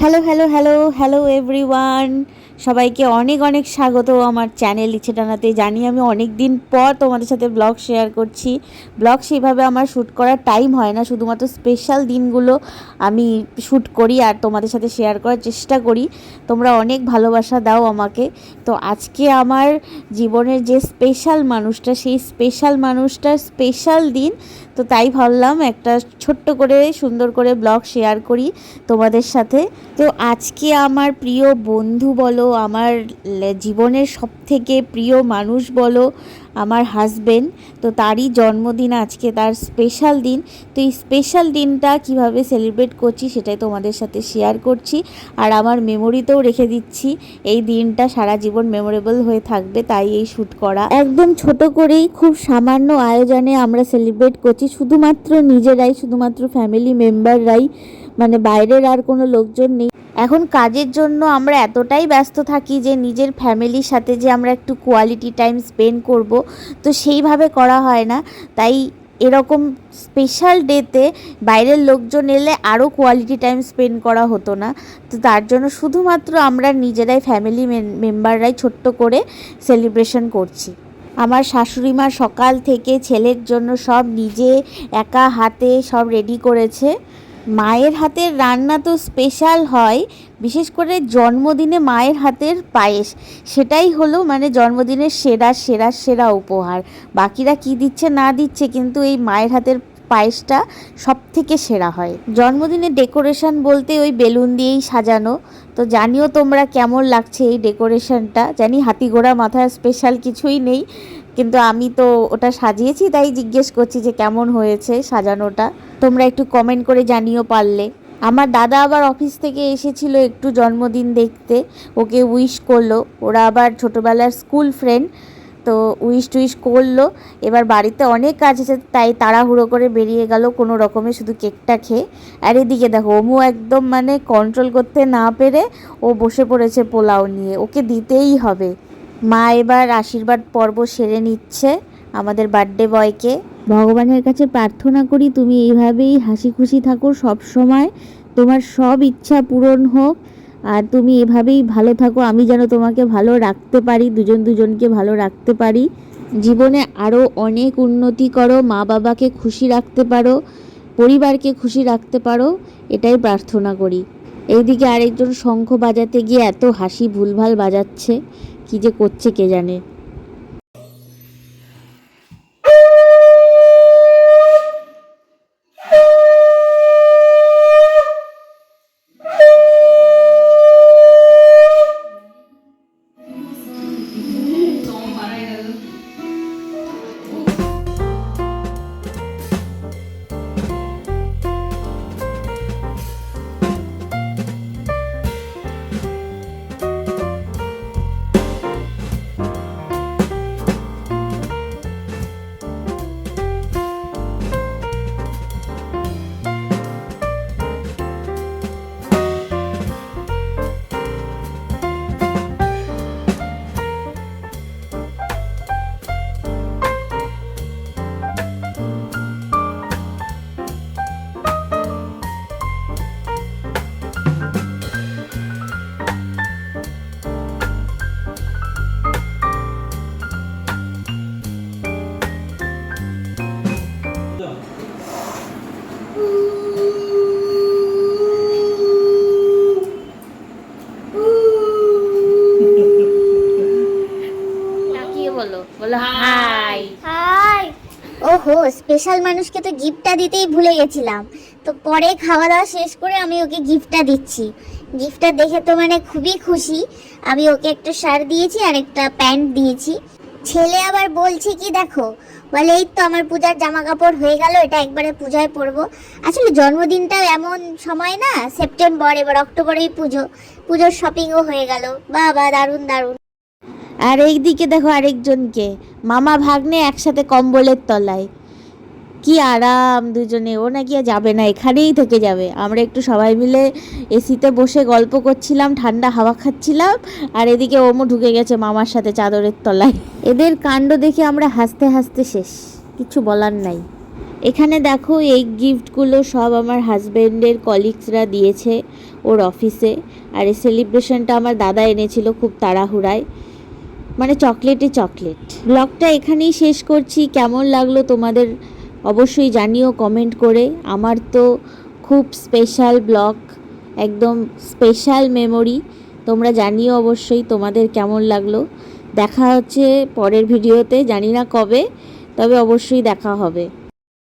hello hello hello hello everyone সবাইকে অনেক অনেক স্বাগত আমার চ্যানেল ইচ্ছে টানাতে। জানি আমি অনেক দিন পর তোমাদের সাথে ব্লগ শেয়ার করছি। ব্লগ সেইভাবে আমার শ্যুট করার টাইম হয় না, শুধুমাত্র স্পেশাল দিনগুলো আমি শ্যুট করি আর তোমাদের সাথে শেয়ার করার চেষ্টা করি। তোমরা অনেক ভালোবাসা দাও আমাকে। তো আজকে আমার জীবনের যে স্পেশাল মানুষটা, সেই স্পেশাল মানুষটার স্পেশাল দিন। তো তাই ভাবলাম একটা ছোট্ট করে, সুন্দর করে ব্লগ শেয়ার করি তোমাদের সাথে। তো আজকে আমার প্রিয় বন্ধু বলো আমার জীবনের সব থেকে প্রিয় মানুষ বলো আমার হাজবেন্ড তো তারই জন্মদিন আজকে, তার স্পেশাল দিন। তো এই স্পেশাল দিনটা কীভাবে সেলিব্রেট করছি সেটাই তোমাদের সাথে শেয়ার করছি। আর আমার মেমোরিতেও রেখে দিচ্ছি, এই দিনটা সারা জীবন মেমোরেবল হয়ে থাকবে, তাই এই শ্যুট করা। একদম ছোট করেই খুব সামান্য আয়োজনে আমরা সেলিব্রেট করছি, শুধুমাত্র নিজেরাই, শুধুমাত্র ফ্যামিলি মেম্বাররাই মানে বাইরের আর কোনো লোকজন নেই। এখন কাজের জন্য আমরা এতটাই ব্যস্ত থাকি যে নিজের ফ্যামিলির সাথে যে আমরা একটু কোয়ালিটি টাইম স্পেন্ড করব, তো সেইভাবে করা হয় না। তাই এরকম স্পেশাল ডেতে বাইরের লোকজন এলে আরও কোয়ালিটি টাইম স্পেন্ড করা হতো না। তো তার জন্য শুধুমাত্র আমরা নিজেরাই ফ্যামিলি মেম্বাররাই ছোট্ট করে সেলিব্রেশন করছি। আমার শাশুড়ি মা সকাল থেকে ছেলের জন্য সব নিজে একা হাতে সব রেডি করেছে। মায়ের হাতের রান্না তো স্পেশাল হয়, বিশেষ করে জন্মদিনে মায়ের হাতের পায়েস। সেটাই হলো মানে জন্মদিনের সেরা সেরা সেরা উপহার। বাকিরা কি দিচ্ছে, না দিচ্ছে, কিন্তু এই মায়ের হাতের পায়েসটা সব থেকে সেরা হয়। জন্মদিনে ডেকোরেশন বলতে ওই বেলুন দিয়েই সাজানো। তো জানিও তোমরা কেমন লাগছে এই ডেকোরেশনটা? জানি হাতি ঘোড়া মাথায় স্পেশাল কিছুই নেই। কিন্তু আমি তো ওটা সাজিয়েছি, তাই জিজ্ঞেস করছি যে কেমন হয়েছে সাজানোটা। তোমরা একটু কমেন্ট করে জানিও পারলে। আমার দাদা আবার অফিস থেকে এসেছিল একটু জন্মদিন দেখতে, ওকে উইশ করল। ওরা আবার ছোটোবেলার স্কুল ফ্রেন্ড তো উইশ টুইশ করল। এবার বাড়িতে অনেক কাজ আছে, তাই তাড়াহুড়ো করে বেরিয়ে গেল কোনো রকমে শুধু কেকটা খেয়ে। আর এদিকে দেখো ওমু একদম মানে কন্ট্রোল করতে না পেরে ও বসে পড়েছে পোলাও নিয়ে। ওকে দিতেই হবে। মা এবার আশীর্বাদ পর্ব সেরে নিচ্ছে আমাদের বার্থডে বয়কে। ভগবানের কাছে প্রার্থনা করি তুমি এইভাবেই হাসি খুশি থাকো সব সময়। তোমার সব ইচ্ছা পূরণ হোক আর তুমি এভাবেই ভালো থাকো। আমি যেন তোমাকে ভালো রাখতে পারি, দুজন দুজনকে ভালো রাখতে পারি। জীবনে আরও অনেক উন্নতি করো, মা বাবাকে খুশি রাখতে পারো, পরিবারকে খুশি রাখতে পারো, এটাই প্রার্থনা করি। এইদিকে আরেকজন শঙ্খ বাজাতে গিয়ে এত হাসি ভুলভাল বাজাচ্ছে। কি যে করছে কে জানে। বলো হাই হাই ওহো স্পেশাল মানুষকে তো গিফটটা দিতেই ভুলে গেছিলাম। তো পরে খাওয়া দাওয়া শেষ করে আমি ওকে গিফটটা দিচ্ছি। গিফটটা দেখে তো মানে খুবই খুশি। আমি ওকে একটা শার্ট দিয়েছি আর একটা প্যান্ট দিয়েছি। ছেলে আবার বলছে কি দেখো, বলে, এই তো আমার পূজার জামা কাপড় হয়ে গেল, এটা একবারে পূজায় পরবো। আসলে জন্মদিনটাও এমন সময় না সেপ্টেম্বর এবার অক্টোবরেই পুজো। পুজোর শপিংও হয়ে গেল। বাবা দারুণ দারুণ। আর এইদিকে দেখো আরেকজনকে। মামা ভাগ্নে একসাথে কম্বলের তলায়। কি আরাম দুজনে, ও নাকি যাবে না, এখানেই থেকে যাবে। আমরা একটু সবাই মিলে এসিতে বসে গল্প করছিলাম, ঠান্ডা হাওয়া খাচ্ছিলাম, আর এদিকে ওমো ঢুকে গেছে মামার সাথে চাদরের তলায়। এদের কাণ্ড দেখে আমরা হাসতে হাসতে শেষ, কিছু বলার নাই। এখানে দেখো এই গিফটগুলো সব আমার হাজব্যান্ডের কলিগসরা দিয়েছে ওর অফিসে, আর এই সেলিব্রেশনটা আমার দাদা এনেছিল খুব তাড়াহুড়ায়। মানে চকলেটে চকলেট। ব্লগটা এখানেই শেষ করছি। কেমন লাগল তোমাদের অবশ্যই জানিও কমেন্ট করে। আমার তো খুব স্পেশাল ব্লগ, একদম স্পেশাল মেমোরি তোমরা জানিও অবশ্যই তোমাদের কেমন লাগল। দেখা হচ্ছে পরের ভিডিওতে, জানি না কবে, তবে অবশ্যই দেখা হবে।